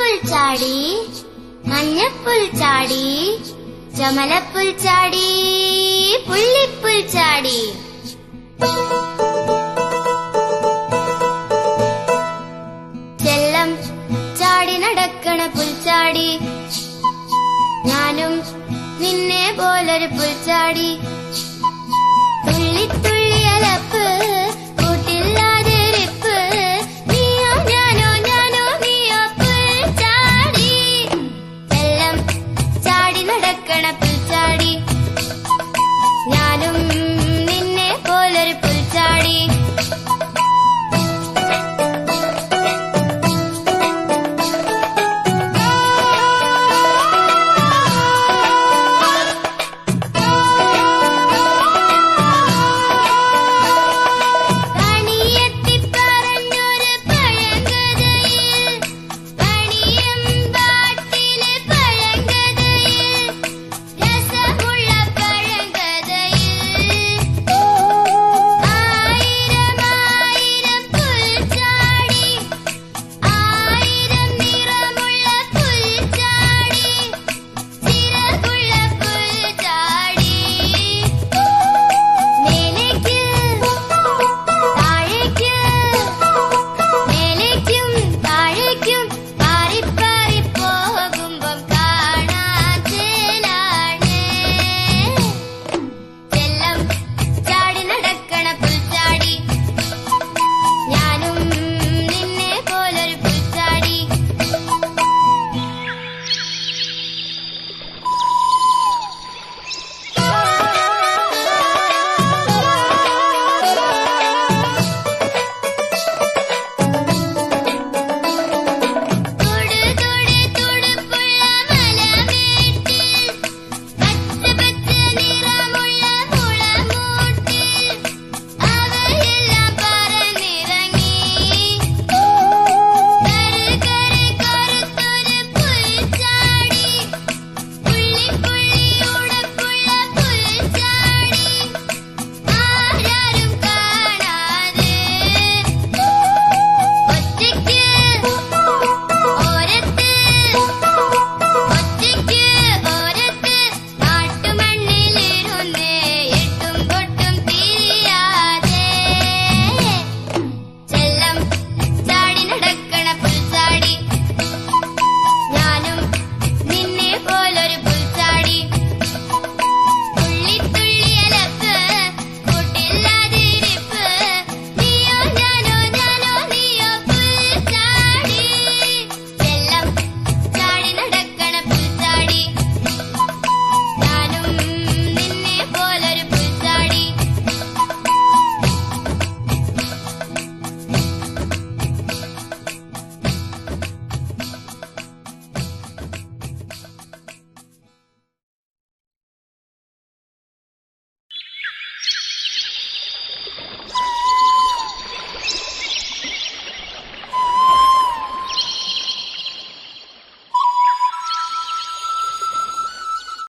ചാടി മഞ്ഞപ്പുൽ ചാടി ചമലപ്പുൽ ചാടി പുള്ളിപ്പുൽ ചാടി ചെല്ലം ചാടി നടക്കണ പുൽച്ചാടി ഞാനും നിന്നെ പോലൊരു പുൽച്ചാടി.